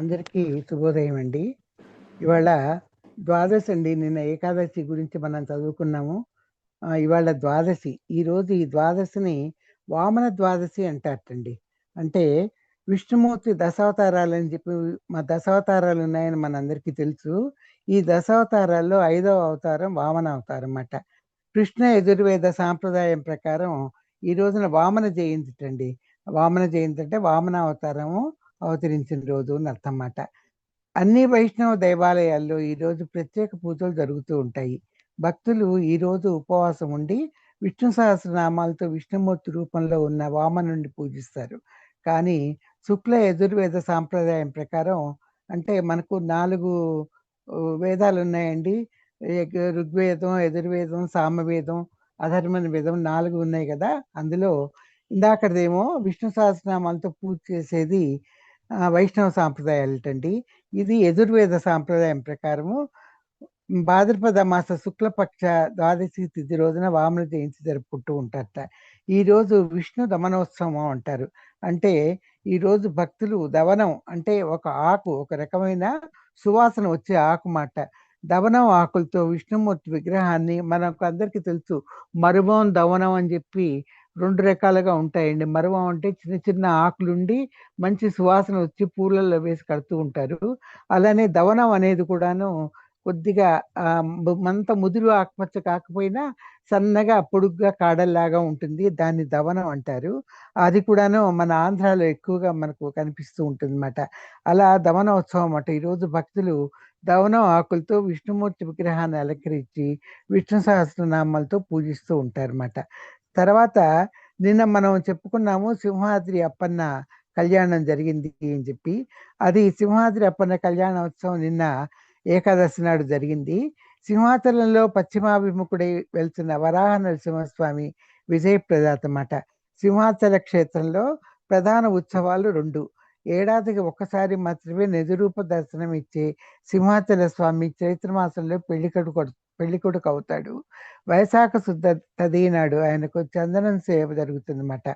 అందరికీ శుభోదయం అండి. ఇవాళ ద్వాదశి అండి. నిన్న ఏకాదశి గురించి మనం చదువుకున్నాము. ఇవాళ ద్వాదశి. ఈరోజు ఈ ద్వాదశిని వామన ద్వాదశి అంటారటండి. అంటే విష్ణుమూర్తి దశావతారాలు అని చెప్పి మా దశావతారాలు ఉన్నాయని మనందరికీ తెలుసు. ఈ దశావతారాల్లో ఐదవ అవతారం వామన అవతారం అన్నమాట కృష్ణ యజుర్వేద సాంప్రదాయం ప్రకారం ఈ రోజున వామన జయంతి అండి వామన జయంతి అంటే వామన అవతారము. అవతరించిన రోజు అని అన్నమాట అన్ని వైష్ణవ దేవాలయాల్లో ఈరోజు ప్రత్యేక పూజలు జరుగుతూ ఉంటాయి. భక్తులు ఈరోజు ఉపవాసం ఉండి విష్ణు సహస్రనామాలతో విష్ణుమూర్తి రూపంలో ఉన్న వామనుడిని పూజిస్తారు. కానీ శుక్ల యజుర్వేద సాంప్రదాయం ప్రకారం అంటే మనకు నాలుగు వేదాలు ఉన్నాయండి. ఋగ్వేదం యజుర్వేదం సామవేదం అధర్మణ వేదం నాలుగు ఉన్నాయి కదా. అందులో ఇందాకదేమో విష్ణు సహస్రనామాలతో పూజ చేసేది వైష్ణవ సాంప్రదాయాలు ఏంటండి ఇది యజుర్వేద సాంప్రదాయం ప్రకారము. భాద్రపద మాస శుక్లపక్ష ద్వాదశి తిథి రోజున వామన జయంతి జరుపుకుంటూ ఉంటారట. ఈరోజు విష్ణు దమనోత్సవం అంటారు. అంటే ఈరోజు భక్తులు దవనం అంటే ఒక ఆకు ఒక రకమైన సువాసన వచ్చే ఆకు మాట. దవనం ఆకులతో విష్ణుమూర్తి విగ్రహాన్ని మనకు అందరికీ తెలుసు. మరుభవం దవనం అని చెప్పి రెండు రకాలుగా ఉంటాయండి. మరువం అంటే చిన్న చిన్న ఆకులుండి మంచి సువాసన వచ్చి పూలలో వేసి కడుతూ ఉంటారు. అలానే దవనం అనేది కూడాను కొద్దిగా మంత ముదురు ఆకుపచ్చ కాకపోయినా సన్నగా పొడుగ్గా కాడల్లాగా ఉంటుంది. దాన్ని దవనం అంటారు. అది కూడాను మన ఆంధ్రాలో ఎక్కువగా మనకు కనిపిస్తూ ఉంటుంది అన్నమాట అలా దవనోత్సవం అన్నమాట ఈరోజు భక్తులు దవనం ఆకులతో విష్ణుమూర్తి విగ్రహాన్ని అలంకరించి విష్ణు సహస్రనామాలతో పూజిస్తూ ఉంటారన్నమాట. తర్వాత నిన్న మనం చెప్పుకున్నాము సింహాద్రి అప్పన్న కళ్యాణం జరిగింది అని చెప్పి. అది సింహాద్రి అప్పన్న కళ్యాణోత్సవం నిన్న ఏకాదశి నాడు జరిగింది. సింహాచలంలో పశ్చిమాభిముఖుడై వెళ్తున్న వరాహ నరసింహస్వామి విజయప్రదాత అన్నమాట సింహాచల క్షేత్రంలో ప్రధాన ఉత్సవాలు రెండు. ఏడాదికి ఒక్కసారి మాత్రమే నిజరూప దర్శనం ఇచ్చే సింహాచల స్వామి చైత్రమాసంలో పెళ్ళికొడుకు పెళ్ళికొడుకు అవుతాడు. వైశాఖ శుద్ధ తదీనాడు ఆయనకు చందనం సేవ జరుగుతుందన్నమాట.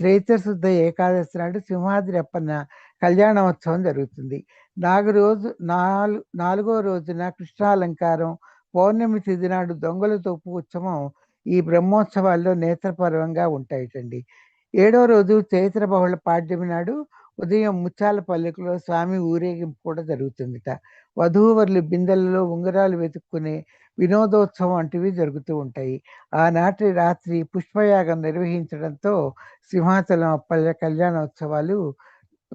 చైత్ర శుద్ధ ఏకాదశి నాడు సింహాద్రి అప్పన్న కళ్యాణోత్సవం జరుగుతుంది. నాలుగు రోజు నాలుగు నాలుగో రోజున కృష్ణాలంకారం పౌర్ణమి తిథి నాడు దొంగల తోపు ఉత్సవం ఈ బ్రహ్మోత్సవాల్లో నేత్రపర్వంగా ఉంటాయిటండి. ఏడో రోజు చైత్ర బహుళ పాడ్యమి నాడు ఉదయం ముత్యాల పల్లెకులో స్వామి ఊరేగింపు కూడా జరుగుతుందిట. వధూవరులు బిందెలలో ఉంగరాలు వెతుక్కునే వినోదోత్సవం వంటివి జరుగుతూ ఉంటాయి. ఆనాటి రాత్రి పుష్పయాగం నిర్వహించడంతో సింహాచలం పల్లె కళ్యాణోత్సవాలు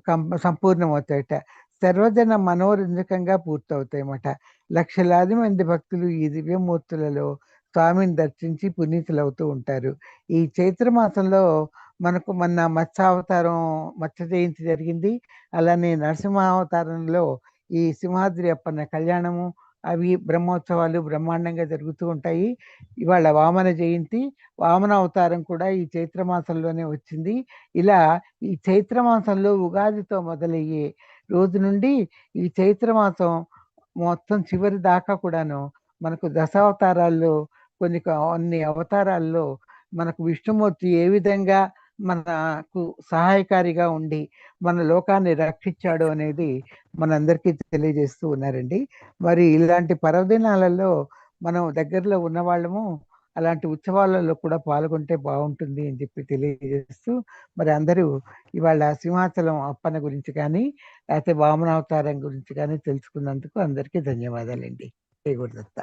కం- సంపూర్ణమవుతాయట. సర్వజన మనోరంజకంగా పూర్తవుతాయన్నమాట. లక్షలాది మంది భక్తులు ఈ దివ్యమూర్తులలో స్వామిని దర్శించి పునీతులవుతూ ఉంటారు. ఈ చైత్ర మాసంలో మనకు మొన్న మత్స్యావతారం మత్స్య జయంతి జరిగింది. అలానే నరసింహావతారంలో ఈ సింహాద్రి అప్పన్న కళ్యాణము అవి బ్రహ్మోత్సవాలు బ్రహ్మాండంగా జరుగుతూ ఉంటాయి. ఇవాళ వామన జయంతి వామన అవతారం కూడా ఈ చైత్ర మాసంలోనే వచ్చింది. ఇలా ఈ చైత్ర మాసంలో ఉగాదితో మొదలయ్యే రోజు నుండి ఈ చైత్రమాసం మొత్తం చివరి దాకా కూడాను మనకు దశావతారాల్లో కొన్ని కొన్ని అవతారాల్లో మనకు విష్ణుమూర్తి ఏ విధంగా మనకు సహాయకారిగా ఉండి మన లోకాన్ని రక్షించాడు అనేది మనందరికీ తెలియజేస్తూ ఉన్నారండి. మరి ఇలాంటి పర్వదినాలలో మనం దగ్గరలో ఉన్న వాళ్ళము అలాంటి ఉత్సవాలలో కూడా పాల్గొంటే బాగుంటుంది అని చెప్పి తెలియజేస్తూ మరి అందరూ ఇవాళ సింహాచలం అప్పన గురించి కానీ లేకపోతే వామనావతారం గురించి కానీ తెలుసుకున్నందుకు అందరికీ ధన్యవాదాలండి. జై గురుదత్త.